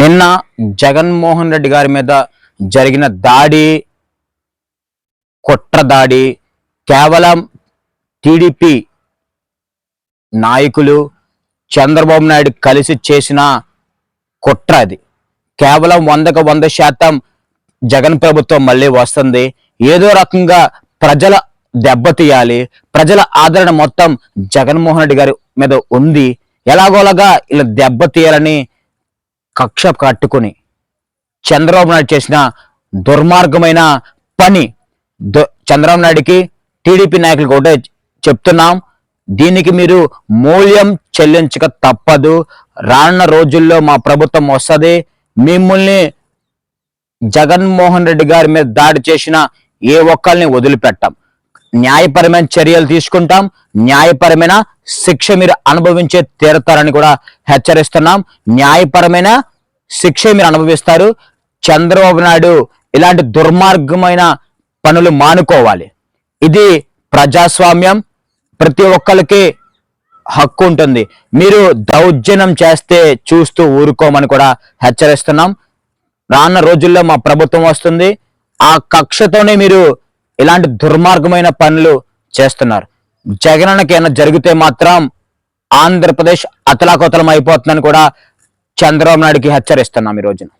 నిన్న జగన్మోహన్ రెడ్డి గారి మీద జరిగిన దాడి కుట్ర దాడి కేవలం టీడీపీ నాయకులు చంద్రబాబు నాయుడు కలిసి చేసిన కుట్ర అది. కేవలం వందకు వంద శాతం జగన్ ప్రభుత్వం మళ్ళీ వస్తుంది. ఏదో రకంగా ప్రజల దెబ్బతీయాలి ప్రజల ఆదరణ మొత్తం జగన్మోహన్ రెడ్డి గారి మీద ఉంది. ఎలాగోలాగా ఇలా దెబ్బతీయాలని కక్ష కట్టుకుని చంద్రబాబు నాయుడు చేసిన దుర్మార్గమైన పని. దు- చంద్రబాబు నాయుడికి టీడీపీ నాయకులకు ఒకటే చెప్తున్నాం. దీనికి మీరు మూల్యం చెల్లించక తప్పదు. రానున్న రోజుల్లో మా ప్రభుత్వం వస్తుంది. మిమ్మల్ని జగన్మోహన్ రెడ్డి గారి మీద దాడి చేసిన ఏ ఒక్కరిని వదిలిపెట్టాం. న్యాయపరమైన చర్యలు తీసుకుంటాం. న్యాయపరమైన శిక్ష మీరు అనుభవించే తీరతారని కూడా హెచ్చరిస్తున్నాం. న్యాయపరమైన శిక్ష మీరు అనుభవిస్తారు. చంద్రబాబు నాయుడు ఇలాంటి దుర్మార్గమైన పనులు మానుకోవాలి. ఇది ప్రజాస్వామ్యం. ప్రతి ఒక్కరికి హక్కు ఉంటుంది. మీరు దౌర్జన్యం చేస్తే చూస్తూ ఊరుకోమని కూడా హెచ్చరిస్తున్నాం. రానున్న రోజుల్లో మా ప్రభుత్వం వస్తుంది. ఆ కక్షతోనే మీరు ఇలాంటి దుర్మార్గమైన పనులు చేస్తున్నారు. జగనన్నకి ఏమైనా జరిగితే మాత్రం ఆంధ్రప్రదేశ్ అతలాకుతలం అయిపోతుందని కూడా చంద్రబాబు నాయుడికి హెచ్చరిస్తున్నాం ఈ రోజున.